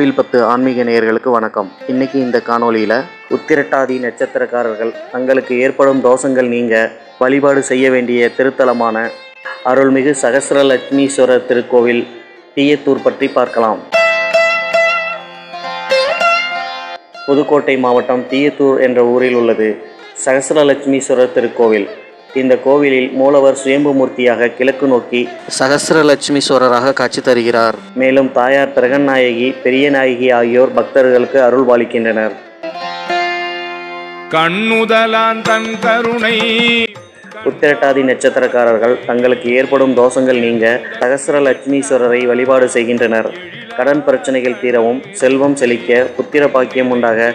பத்து ஆன்மீக நேயர்களுக்கு வணக்கம். இன்னைக்கு இந்த காணொலியில் உத்திரட்டாதி நட்சத்திரக்காரர்கள் தங்களுக்கு ஏற்படும் தோஷங்கள் நீங்க வழிபாடு செய்ய வேண்டிய திருத்தலமான அருள்மிகு சகசிரலட்சுமீஸ்வரர் திருக்கோவில் தீயத்தூர் பற்றி பார்க்கலாம். புதுக்கோட்டை மாவட்டம் தீயத்தூர் என்ற ஊரில் உள்ளது சகசிரலட்சுமீஸ்வரர் திருக்கோவில். இந்த கோவிலில் மூலவர் சுயம்புமூர்த்தியாக கிழக்கு நோக்கி சகசிரலட்சுமீஸ்வரராக காட்சி தருகிறார். மேலும் தாயார் பிரகநாயகி பெரிய நாயகி ஆகியோர் பக்தர்களுக்கு அருள் பாலிக்கின்றனர். கண்ணுதலான் தன் கருணை. உத்திரட்டாதி நட்சத்திரக்காரர்கள் தங்களுக்கு ஏற்படும் தோஷங்கள் நீங்க சகசிரலட்சுமீஸ்வரரை வழிபாடு செய்கின்றனர். கடன் பிரச்சனைகள் தீரவும் செல்வம் செழிக்க புத்திர பாக்கியம் உண்டாக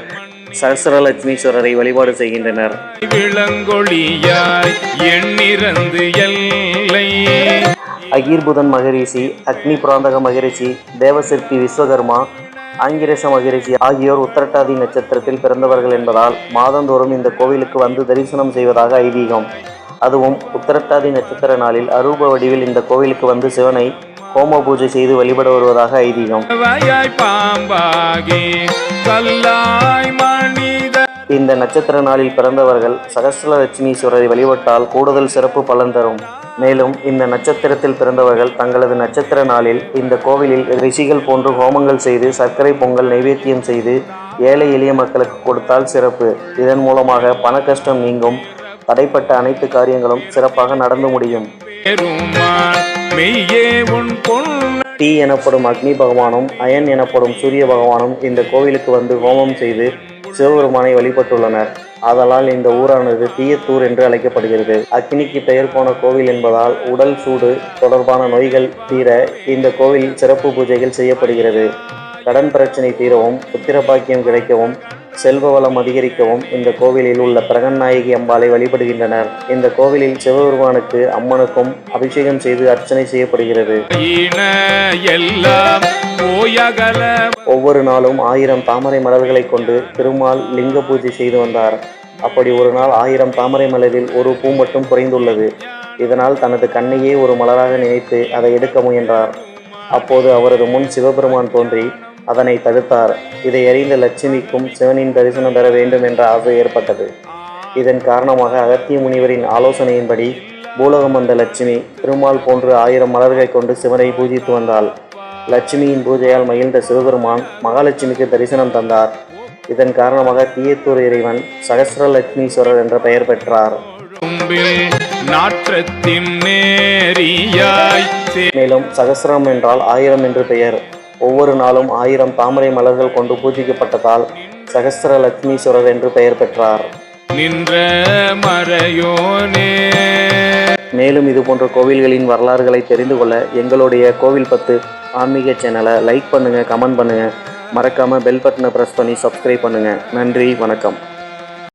சகசிரலட்சுமீஸ்வரரை வழிபாடு செய்கின்றனர். விளங்கொழியாய் எண்ணிறந்து எல்லை. அகீர்புதன் மகரிஷி அக்னி புராந்தக மகரிஷி தேவசிற்பி விஸ்வகர்மா ஆங்கிரச மகரிஷி ஆகியோர் உத்திரட்டாதி நட்சத்திரத்தில் பிறந்தவர்கள் என்பதால் மாதந்தோறும் இந்த கோவிலுக்கு வந்து தரிசனம் செய்வதாக ஐதீகம். அதுவும் உத்திரட்டாதி நட்சத்திர நாளில் அரூப வடிவில் இந்த கோவிலுக்கு வந்து சிவனை ஹோம பூஜை செய்து வழிபட வருவதாக ஐதீகம். இந்த நட்சத்திர நாளில் பிறந்தவர்கள் சகசிரலட்சுமீஸ்வரரை வழிபட்டால் கூடுதல் சிறப்பு பலன் தரும். மேலும் இந்த நட்சத்திரத்தில் பிறந்தவர்கள் தங்களது நட்சத்திர நாளில் இந்த கோவிலில் ரிஷிகள் போன்று ஹோமங்கள் செய்து சர்க்கரை பொங்கல் நைவேத்தியம் செய்து ஏழை எளிய மக்களுக்கு கொடுத்தால் சிறப்பு. இதன் மூலமாக பண கஷ்டம் நீங்கும். தடைப்பட்ட அனைத்து காரியங்களும் சிறப்பாக நடந்து முடியும். பெருமான் தீ எனப்படும் அக்னி பகவானும் அயன் எனப்படும் சூரிய பகவானும் இந்த கோவிலுக்கு வந்து ஹோமம் செய்து சிவபெருமானை வழிபட்டுள்ளனர். ஆதலால் இந்த ஊரானது தீயத்தூர் என்று அழைக்கப்படுகிறது. அக்னிக்கு பெயர் போன கோவில் என்பதால் உடல் சூடு தொடர்பான நோய்கள் தீர இந்த கோவில் சிறப்பு பூஜைகள் செய்யப்படுகிறது. கடன் பிரச்சனை தீரவும் புத்திர பாக்கியம் கிடைக்கவும் செல்வ வளம் அதிகரிக்கவும் இந்த கோவிலில் உள்ள பிரகன்நாயகி அம்பாளை வழிபடுகின்றனர். இந்த கோவிலில் சிவபெருமானுக்கு அம்மனுக்கும் அபிஷேகம் செய்து அர்ச்சனை செய்யப்படுகிறது. ஒவ்வொரு நாளும் ஆயிரம் தாமரை மலர்களை கொண்டு திருமால் லிங்க பூஜை செய்து வந்தார். அப்படி ஒரு நாள் ஆயிரம் தாமரை மலரில் ஒரு பூ மட்டும் குறைந்துள்ளது இதனால் தனது கண்ணையே ஒரு மலராக நினைத்து அதை எடுக்க முயன்றார். அப்போது அவரது முன் சிவபெருமான் தோன்றி அதனை தடுத்தார் இதை அறிந்த லட்சுமிக்கும் சிவனின் தரிசனம் பெற வேண்டும் என்ற ஆசை ஏற்பட்டது. இதன் காரணமாக அகத்திய முனிவரின் ஆலோசனையின்படி பூலகம் வந்த லட்சுமி திருமால் போன்று ஆயிரம் மலர்களை கொண்டு சிவனை பூஜித்து வந்தாள். லட்சுமியின் பூஜையால் மகிழ்ந்த சிவபெருமான் மகாலட்சுமிக்கு தரிசனம் தந்தார். இதன் காரணமாக தீயத்தூர் இறைவன் சகசிரலட்சுமீஸ்வரர் என்ற பெயர் பெற்றார். மேலும் சகசிரம் என்றால் ஆயிரம் என்று பெயர். ஒவ்வொரு நாளும் ஆயிரம் தாமரை மலர்கள் கொண்டு பூஜிக்கப்பட்டதால் சகசிரலட்சுமீஸ்வரர் என்று பெயர் பெற்றார். நின்ற மறையோனே. மேலும் இது போன்ற கோவில்களின் வரலாறுகளை தெரிந்து கொள்ள எங்களுடைய கோவில் பத்து ஆன்மீக சேனலை லைக் பண்ணுங்கள் கமெண்ட் பண்ணுங்கள் மறக்காமல் பெல் பட்டனை ப்ரெஸ் பண்ணி சப்ஸ்கிரைப் பண்ணுங்கள் நன்றி வணக்கம்.